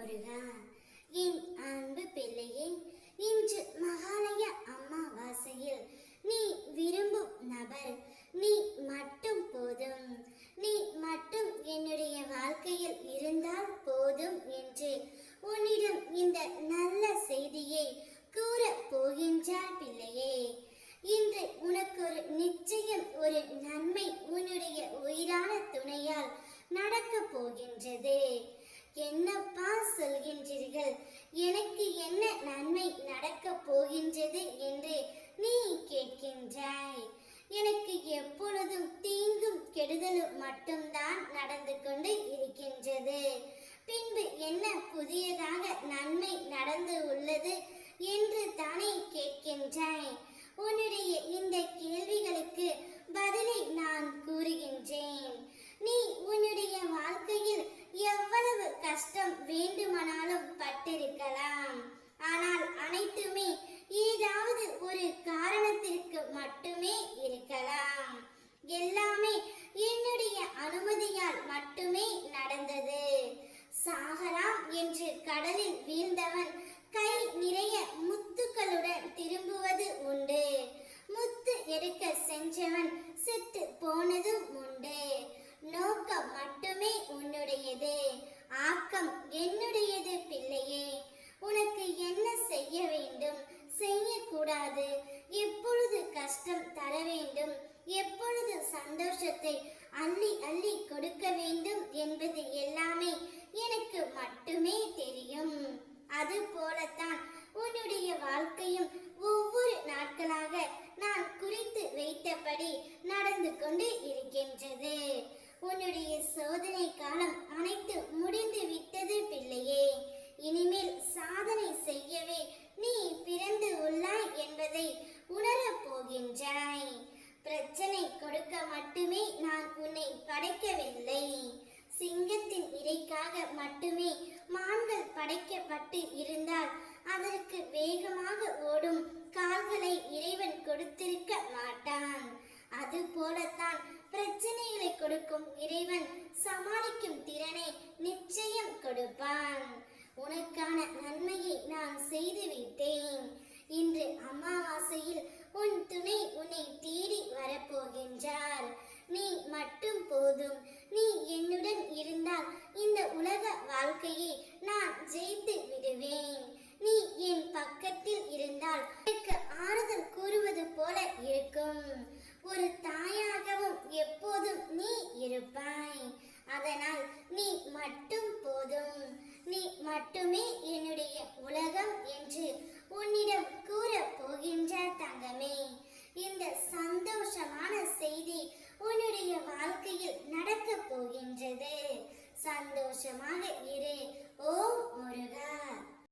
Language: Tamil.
முருகா என் அன்பு பிள்ளையே இன்று மகாலய அமாவாசையில் நீ விரும்பும் நபர் நீ மட்டும் போதும். நீ மட்டும் என்னுடைய வாழ்க்கையில் இருந்தால் போதும் என்று உன்னிடம் இந்த நல்ல செய்தியை கூறப் போகின்றார் பிள்ளையே. இன்று உனக்கு ஒரு நிச்சயம் ஒரு நன்மை உன்னுடைய உயிரான துணையால் நடக்கப் போகின்றது. சொல்கின்றீர்கள். எனக்கு என்ன நன்மை நடக்கப் போகின்றது என்று நீ கேட்கின்றாய். எனக்கு எப்பொழுதும் தீங்கும் கெடுதலும் மட்டும்தான் நடந்து கொண்டு இருக்கின்றது. பின்பு என்ன புதியதாக நன்மை நடந்து உள்ளது என்று தானே கேட்கின்றாய். உன்னுடைய இந்த சந்தோஷத்தை அள்ளி அள்ளி கொடுக்க வேண்டும் என்பது எல்லாமே எனக்கு மட்டுமே தெரியும். அது போலத்தான் உன்னுடைய வாழ்க்கையும் படைக்கவில்லை. சிங்கத்தின் இறைக்காக மட்டுமே மான்கள் படைக்கப்பட்டு இருந்தால் அதற்கு வேகமாக ஓடும் கால்களை இறைவன் கொடுத்திருக்க வாழ்க்கையை நான் ஜெயித்து விடுவேன். நீ என் பக்கத்தில் இருந்தால் எனக்கு ஆறுதல் கூறுவது போல இருக்கும். ஒரு தாயாகவும் எப்போதும் நீ இருப்பாய். அதனால் நீ மட்டும் போதும். நீ மட்டுமே என்னுடைய உலகம் என்று உன்னிடம் கூற போகின்ற